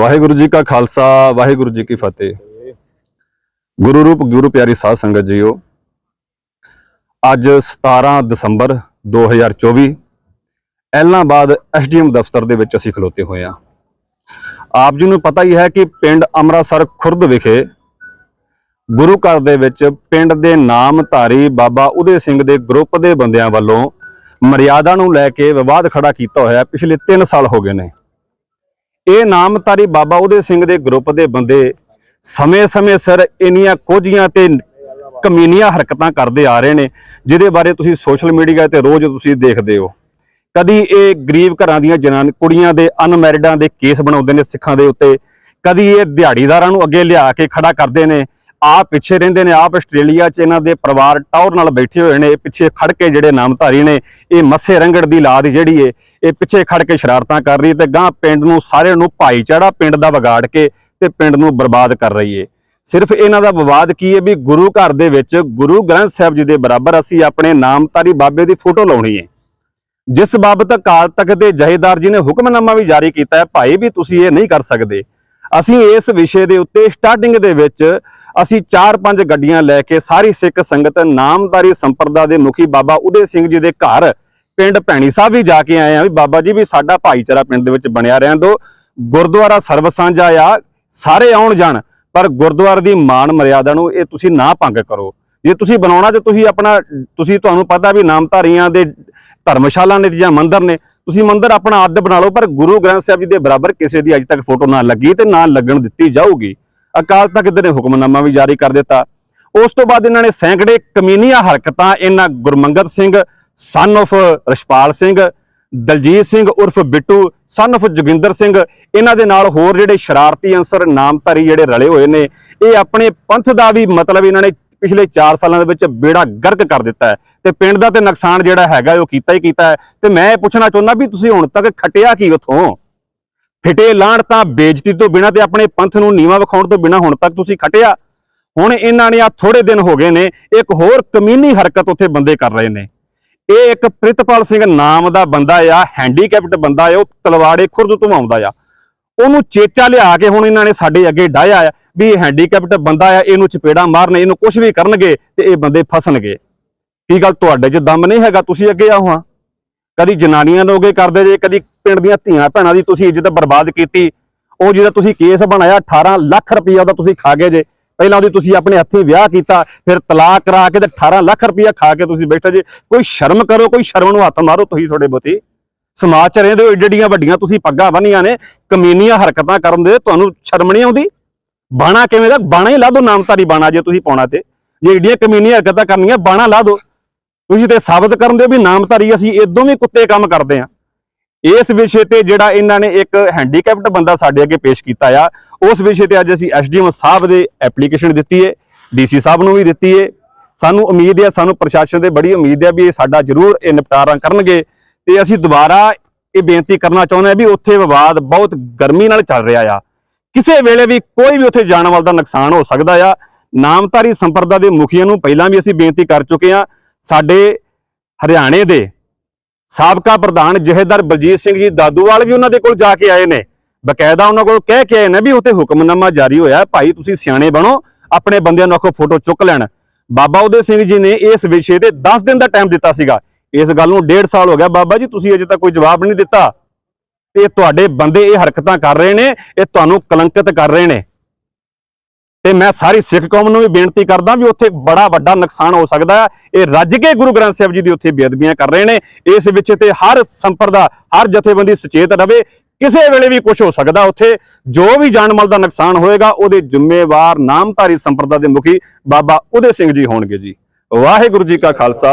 ਵਾਹਿਗੁਰੂ ਜੀ ਕਾ ਖਾਲਸਾ, ਵਾਹਿਗੁਰੂ ਜੀ ਕੀ ਫਤਿਹ। ਗੁਰੂ ਰੂਪ, ਗੁਰੂ ਪਿਆਰੀ ਸਾਧ ਸੰਗਤ ਜੀਓ, ਅੱਜ 17 ਦਸੰਬਰ 2024 ਐਲਾਹਾਬਾਦ ਐਸਡੀਐਮ ਦਫ਼ਤਰ ਦੇ ਵਿੱਚ ਅਸੀਂ ਖਲੋਤੇ ਹੋਏ ਹਾਂ। ਆਪ ਜੀ ਨੂੰ ਪਤਾ ਹੀ ਹੈ ਕਿ ਪਿੰਡ ਅੰਮ੍ਰਿਤਸਰ ਖੁਰਦ ਵਿਖੇ ਗੁਰੂ ਘਰ ਦੇ ਵਿੱਚ ਪਿੰਡ ਦੇ ਨਾਮਧਾਰੀ ਬਾਬਾ ਉਦੇ ਸਿੰਘ ਦੇ ਗਰੁੱਪ ਦੇ ਬੰਦਿਆਂ ਵੱਲੋਂ ਮਰਿਆਦਾ ਨੂੰ ਲੈ ਕੇ ਵਿਵਾਦ ਖੜਾ ਕੀਤਾ ਹੋਇਆ ਪਿਛਲੇ 3 ਸਾਲ ਹੋ ਗਏ ਨੇ। ਇਹ ਨਾਮਧਾਰੀ ਬਾਬਾ ਉਹਦੇ ਸਿੰਘ ਦੇ ਗਰੁੱਪ ਦੇ ਬੰਦੇ ਸਮੇਂ-ਸਮੇਂ ਸਿਰ ਇੰਨੀਆਂ ਕੋਝੀਆਂ ਤੇ ਕਮੀਨੀਆਂ ਹਰਕਤਾਂ ਕਰਦੇ ਆ ਰਹੇ ਨੇ, ਜਿਹਦੇ ਬਾਰੇ ਤੁਸੀਂ ਸੋਸ਼ਲ ਮੀਡੀਆ ਤੇ ਰੋਜ਼ ਤੁਸੀਂ ਦੇਖਦੇ ਹੋ। ਕਦੀ ਇਹ ਗਰੀਬ ਘਰਾਂ ਦੀਆਂ ਜਨਾਨ ਕੁੜੀਆਂ ਦੇ ਅਨਮੈਰਿਡਾਂ ਦੇ ਕੇਸ ਬਣਾਉਂਦੇ ਨੇ ਸਿੱਖਾਂ ਦੇ ਉੱਤੇ, ਕਦੀ ਇਹ ਦਿਹਾੜੀਦਾਰਾਂ ਨੂੰ ਅੱਗੇ ਲਿਆ ਕੇ ਖੜਾ ਕਰਦੇ ਨੇ ਆਪ ਪਿੱਛੇ ਰਹਿੰਦੇ ਨੇ, ਆਪ ਆਸਟ੍ਰੇਲੀਆ 'ਚ ਇਹਨਾਂ ਦੇ ਪਰਿਵਾਰ ਟੌਰ ਨਾਲ ਬੈਠੇ ਹੋਏ ਨੇ ਪਿੱਛੇ ਖੜ ਕੇ ਜਿਹੜੇ ਨਾਮਧਾਰੀ ਨੇ, ਇਹ ਮੱਸੇ ਰੰਗੜ ਦੀ ਲਾਦ ਜਿਹੜੀ ਏ, ਇਹ ਪਿੱਛੇ ਖੜ ਕੇ ਸ਼ਰਾਰਤਾਂ ਕਰ ਰਹੀ ਤੇ ਗਾਂ ਪਿੰਡ ਨੂੰ ਸਾਰਿਆਂ ਨੂੰ ਭਾਈਚਾਰਾ ਪਿੰਡ ਦਾ ਵਿਗਾੜ ਕੇ ਤੇ ਪਿੰਡ ਨੂੰ ਬਰਬਾਦ ਕਰ ਰਹੀ ਏ। ਸਿਰਫ ਇਹਨਾਂ ਦਾ ਵਿਵਾਦ ਕੀ ਹੈ ਵੀ ਗੁਰੂ ਘਰ ਦੇ ਵਿੱਚ ਗੁਰੂ ਗ੍ਰੰਥ ਸਾਹਿਬ ਜੀ ਦੇ ਬਰਾਬਰ ਅਸੀਂ ਆਪਣੇ ਨਾਮਧਾਰੀ ਬਾਬੇ ਦੀ ਫੋਟੋ ਲਾਉਣੀ ਹੈ ਜਿਸ ਬਾਬਤ ਅਕਾਲ ਤਖਤ ਦੇ ਜਹੇਦਾਰ ਜੀ ਨੇ ਹੁਕਮਨਾਮਾ ਵੀ ਜਾਰੀ ਕੀਤਾ ਹੈ, ਭਾਈ ਵੀ ਤੁਸੀਂ ਇਹ ਨਹੀਂ ਕਰ ਸਕਦੇ। ਅਸੀਂ ਇਸ ਵਿਸ਼ੇ ਦੇ ਉੱਤੇ ਸਟਾਰਟਿੰਗ ਦੇ ਵਿੱਚ ਅਸੀਂ 4-5 ਗੱਡੀਆਂ ਲੈ ਕੇ ਸਾਰੀ ਸਿੱਖ ਸੰਗਤ ਨਾਮਦਾਰੀ ਸੰਪਰਦਾ ਦੇ ਮੁਖੀ ਬਾਬਾ ਉਦੇ ਸਿੰਘ ਜੀ ਦੇ ਘਰ ਪਿੰਡ ਭੈਣੀ ਸਾਹਿਬ ਵੀ ਜਾ ਕੇ ਆਏ ਆ ਵੀ ਬਾਬਾ ਜੀ ਵੀ ਸਾਡਾ ਭਾਈਚਾਰਾ ਪਿੰਡ ਦੇ ਵਿੱਚ ਬਣਿਆ ਰਹਿਣ ਦੋ ਗੁਰਦੁਆਰਾ ਸਰਵ ਸਾਂਝਾ ਆ ਸਾਰੇ ਆਉਣ ਜਾਣ, ਪਰ ਗੁਰਦੁਆਰੇ ਦੀ ਮਾਨ ਮਰਿਆਦਾ ਨੂੰ ਇਹ ਤੁਸੀਂ ਨਾ ਭੰਗ ਕਰੋ। ਜੇ ਤੁਸੀਂ ਬਣਾਉਣਾ ਤੇ ਤੁਸੀਂ ਆਪਣਾ, ਤੁਸੀਂ ਤੁਹਾਨੂੰ ਪਤਾ ਵੀ ਨਾਮਧਾਰੀਆਂ ਦੇ ਧਰਮਸ਼ਾਲਾ ਨੇ ਜਾਂ ਮੰਦਿਰ ਨੇ, ਤੁਸੀਂ ਮੰਦਿਰ ਆਪਣਾ ਅੱਧ ਬਣਾ ਲਓ, ਪਰ ਗੁਰੂ ਗ੍ਰੰਥ ਸਾਹਿਬ ਜੀ ਦੇ ਬਰਾਬਰ ਕਿਸੇ ਦੀ ਅੱਜ ਤੱਕ ਫੋਟੋ ਨਾ ਲੱਗੀ ਤੇ ਨਾ ਲੱਗਣ ਦਿੱਤੀ ਜਾਊਗੀ। ਅਕਾਲ ਤਖਤ ਨੇ ਹੁਕਮਨਾਮਾ ਵੀ ਜਾਰੀ ਕਰ ਦਿੱਤਾ। ਉਸ ਤੋਂ ਬਾਅਦ ਇਹਨਾਂ ਨੇ ਸੈਂਕੜੇ ਕਮੀਨੀਆਂ ਹਰਕਤਾਂ ਇਹਨਾਂ ਗੁਰਮੰਗਤ ਸਿੰਘ ਸਨ of ਰਸ਼ਪਾਲ ਸਿੰਘ, ਦਲਜੀਤ ਸਿੰਘ ਉਰਫ ਬਿੱਟੂ ਸਨ of ਜੋਗਿੰਦਰ ਸਿੰਘ, ਇਹਨਾਂ ਦੇ ਨਾਲ ਹੋਰ ਜਿਹੜੇ ਸ਼ਰਾਰਤੀ ਅੰਸਰ ਨਾਮਧਾਰੀ ਜਿਹੜੇ ਰਲੇ ਹੋਏ ਨੇ, ਇਹ ਆਪਣੇ ਪੰਥ ਦਾ ਵੀ ਮਤਲਬ ਇਹਨਾਂ ਨੇ ਪਿਛਲੇ 4 ਸਾਲਾਂ ਦੇ ਵਿੱਚ ਬੇੜਾ ਗਰਕ ਕਰ ਦਿੱਤਾ ਹੈ ਤੇ ਪਿੰਡ ਦਾ ਤੇ ਨੁਕਸਾਨ ਜਿਹੜਾ ਹੈਗਾ ਉਹ ਕੀਤਾ ਹੀ ਕੀਤਾ ਹੈ। ਤੇ ਮੈਂ ਇਹ ਪੁੱਛਣਾ ਚਾਹੁੰਦਾ ਵੀ ਤੁਸੀਂ ਹੁਣ ਤੱਕ ਖਟਿਆ ਕੀ ਉਥੋਂ? ਫਿਟੇ ਲਾਣ ਤਾਂ ਬੇਇੱਜ਼ਤੀ ਤੋਂ ਬਿਨਾਂ ਤੇ ਆਪਣੇ ਪੰਥ ਨੂੰ ਨੀਵਾ ਵਿਖਾਉਣ ਤੋਂ ਬਿਨਾਂ ਹੁਣ ਤੱਕ ਤੁਸੀਂ ਖਟਿਆ। ਹੁਣ ਇਹਨਾਂ ਨੇ ਆ ਥੋੜੇ ਦਿਨ ਹੋ ਗਏ ਨੇ, ਇੱਕ ਹੋਰ ਕਮੀਨੀ ਹਰਕਤ ਉੱਥੇ ਬੰਦੇ ਕਰ ਰਹੇ ਨੇ। ਇਹ ਇੱਕ ਪ੍ਰਿਤਪਾਲ ਸਿੰਘ ਨਾਮ ਦਾ ਬੰਦਾ ਆ, ਹੈਂਡੀਕੈਪਟ ਬੰਦਾ ਆ, ਉਹ ਤਲਵਾੜੇ ਖੁਰਦ ਤੋਂ ਆਉਂਦਾ ਆ। ਉਹਨੂੰ ਚੇਚਾ ਲਿਆ ਕੇ ਹੁਣ ਇਹਨਾਂ ਨੇ ਸਾਡੇ ਅੱਗੇ ਡਾਇਆ ਆ ਵੀ ਇਹ ਹੈਂਡੀਕੈਪਟ ਬੰਦਾ ਆ, ਇਹਨੂੰ ਚਪੇੜਾ ਮਾਰਨ, ਇਹਨੂੰ ਕੁਝ ਵੀ ਕਰਨਗੇ ਤੇ ਇਹ ਬੰਦੇ ਫਸਣਗੇ। ਕੀ ਗੱਲ ਤੁਹਾਡੇ 'ਚ ਦਮ ਨਹੀਂ ਹੈਗਾ? ਤੁਸੀਂ ਅੱਗੇ ਆਓ ਹਾਂ। ਕਦੀ ਜਨਾਨੀਆਂ ਨੂੰ ਅੱਗੇ ਕਰਦੇ ਜੇ, ਕਦੀ ਪਿੰਡ ਦੀਆਂ ਧੀਆਂ ਭੈਣਾਂ ਦੀ ਤੁਸੀਂ ਇੱਜ਼ਤ ਬਰਬਾਦ ਕੀਤੀ। ਉਹ ਜਿਹੜਾ ਤੁਸੀਂ ਕੇਸ ਬਣਾਇਆ 18 ਲੱਖ ਰੁਪਈਆ ਉਹਦਾ ਤੁਸੀਂ ਖਾ ਗਏ ਜੇ। ਪਹਿਲਾਂ ਉਹਦੀ ਤੁਸੀਂ ਆਪਣੇ ਹੱਥੀਂ ਵਿਆਹ ਕੀਤਾ, ਫਿਰ ਤਲਾਕ ਕਰਾ ਕੇ ਤੇ 18 ਲੱਖ ਰੁਪਈਆ ਖਾ ਕੇ ਤੁਸੀਂ ਬੈਠੇ ਜੇ। ਕੋਈ ਸ਼ਰਮ ਕਰੋ, ਕੋਈ ਸ਼ਰਮ ਨੂੰ ਹੱਥ ਮਾਰੋ ਤੁਸੀਂ ਤੁਹਾਡੇ ਬਹੁਤੀ ਸਮਾਜ ਚ ਰਹਿੰਦੇ ਹੋ ਏਡੀਆਂ ਵੱਡੀਆਂ ਤੁਸੀਂ ਪੱਗਾਂ ਬੰਨੀਆਂ ਨੇ, ਕਮੀਨੀਆਂ ਹਰਕਤਾਂ ਕਰਨ ਦੇ, ਤੁਹਾਨੂੰ ਸ਼ਰਮ ਨਹੀਂ ਆਉਂਦੀ? ਬਾਣਾ ਕਿਵੇਂ ਦਾ? ਬਾਣਾ ਹੀ ਲਾ ਦੋ ਨਾਮਧਾਰੀ ਬਾਣਾ ਜੇ ਤੁਸੀਂ ਪਾਉਣਾ ਤੇ। ਜੇ ਏਡੀਆਂ ਕਮੀਨੀਆਂ ਹਰਕਤਾਂ ਕਰਨੀਆਂ, ਬਾਣਾ ਲਾ ਦੋ ਤੁਸੀਂ ਤੇ ਸਾਬਤ ਕਰਨ ਦੇ ਵੀ ਨਾਮਧਾਰੀ ਅਸੀਂ ਇਦੋਂ ਵੀ ਕੁੱਤੇ ਕੰਮ ਕਰਦੇ ਆ। ਇਸ ਵਿਸ਼ੇ ਤੇ ਜਿਹੜਾ ਇਹਨਾਂ ਨੇ ਇੱਕ ਹੈਂਡੀਕੈਪਟ ਬੰਦਾ ਸਾਡੇ ਅੱਗੇ ਪੇਸ਼ ਕੀਤਾ ਆ, ਉਸ ਵਿਸ਼ੇ ਤੇ ਅੱਜ ਅਸੀਂ ਐਸਡੀਐਮ ਸਾਹਿਬ ਦੇ ਐਪਲੀਕੇਸ਼ਨ ਦਿੱਤੀ ਹੈ ਡੀਸੀ ਸਾਹਿਬ ਨੂੰ ਵੀ ਦਿੱਤੀ ਹੈ ਸਾਨੂੰ ਉਮੀਦ ਹੈ ਸਾਨੂੰ ਪ੍ਰਸ਼ਾਸਨ ਦੇ ਬੜੀ ਉਮੀਦ ਹੈ ਵੀ ਇਹ ਸਾਡਾ ਜ਼ਰੂਰ ਇਹ ਨਿਪਟਾਰਾ ਕਰਨਗੇ। ਤੇ ਅਸੀਂ ਦੁਬਾਰਾ ਇਹ ਬੇਨਤੀ ਕਰਨਾ ਚਾਹੁੰਦੇ ਹਾਂ ਵੀ ਉੱਥੇ ਵਿਵਾਦ ਬਹੁਤ ਗਰਮੀ ਨਾਲ ਚੱਲ ਰਿਹਾ ਆ। ਕਿਸੇ ਵੇਲੇ ਵੀ ਕੋਈ ਵੀ ਉੱਥੇ ਜਾਣ ਵਾਲਾ ਦਾ ਨੁਕਸਾਨ ਹੋ ਸਕਦਾ ਆ। ਨਾਮਧਾਰੀ ਸੰਪਰਦਾ ਦੇ ਮੁਖੀਆਂ ਨੂੰ ਪਹਿਲਾਂ ਵੀ ਅਸੀਂ ਬੇਨਤੀ ਕਰ ਚੁੱਕੇ ਹਾਂ ਸਾਡੇ ਹਰਿਆਣੇ ਦੇ ਸਾਬਕਾ ਪ੍ਰਧਾਨ ਜਹੇਦਾਰ ਬਲਜੀਤ ਸਿੰਘ ਜੀ ਦਾਦੂਵਾਲ ਵੀ ਉਹਨਾਂ ਦੇ ਕੋਲ ਜਾ ਕੇ ਆਏ ਨੇ। ਬਕਾਇਦਾ ਉਹਨਾਂ ਕੋਲ ਕਹਿ ਕੇ ਆਏ ਨੇ ਵੀ ਉੱਥੇ ਹੁਕਮਨਾਮਾ ਜਾਰੀ ਹੋਇਆ ਭਾਈ, ਤੁਸੀਂ ਸਿਆਣੇ ਬਣੋ, ਆਪਣੇ ਬੰਦਿਆਂ ਨੂੰ ਆਖੋ ਫੋਟੋ ਚੁੱਕ ਲੈਣ। ਬਾਬਾ ਉਦੇ ਸਿੰਘ ਜੀ ਨੇ ਇਸ ਵਿਸ਼ੇ ਤੇ 10 ਦਿਨ ਦਾ ਟਾਈਮ ਦਿੱਤਾ ਸੀਗਾ। ਇਸ ਗੱਲ ਨੂੰ 1.5 ਸਾਲ ਹੋ ਗਿਆ। ਬਾਬਾ ਜੀ, ਤੁਸੀਂ ਅਜੇ ਤੱਕ ਕੋਈ ਜਵਾਬ ਨਹੀਂ ਦਿੱਤਾ। ਤੇ ਤੁਹਾਡੇ ਬੰਦੇ ਇਹ ਹਰਕਤਾਂ ਕਰ ਰਹੇ ਨੇ, ਇਹ ਤੁਹਾਨੂੰ ਕਲੰਕਿਤ ਕਰ ਰਹੇ ਨੇ। ਤੇ ਮੈਂ ਸਾਰੀ ਸਿੱਖ ਕੌਮ ਨੂੰ ਵੀ ਬੇਨਤੀ ਕਰਦਾ ਵੀ ਉੱਥੇ ਬੜਾ ਵੱਡਾ ਨੁਕਸਾਨ ਹੋ ਸਕਦਾ ਹੈ। ਇਹ ਰੱਜ ਕੇ ਗੁਰੂ ਗ੍ਰੰਥ ਸਾਹਿਬ ਜੀ ਦੀ ਉੱਥੇ ਬੇਅਦਬੀਆਂ ਕਰ ਰਹੇ ਨੇ। ਇਸ ਵਿੱਚ ਤੇ ਹਰ ਸੰਪਰਦਾ, ਹਰ ਜਥੇਬੰਦੀ ਸੁਚੇਤ ਰਵੇ। ਕਿਸੇ ਵੇਲੇ ਵੀ ਕੁਝ ਹੋ ਸਕਦਾ ਉੱਥੇ। ਜੋ ਵੀ ਜਾਨਮਲ ਦਾ ਨੁਕਸਾਨ ਹੋਏਗਾ, ਉਹਦੇ ਜ਼ਿੰਮੇਵਾਰ ਨਾਮਧਾਰੀ ਸੰਪਰਦਾ ਦੇ ਮੁਖੀ ਬਾਬਾ ਉਦੇ ਸਿੰਘ ਜੀ ਹੋਣਗੇ ਜੀ। ਵਾਹਿਗੁਰੂ ਜੀ ਕਾ ਖਾਲਸਾ।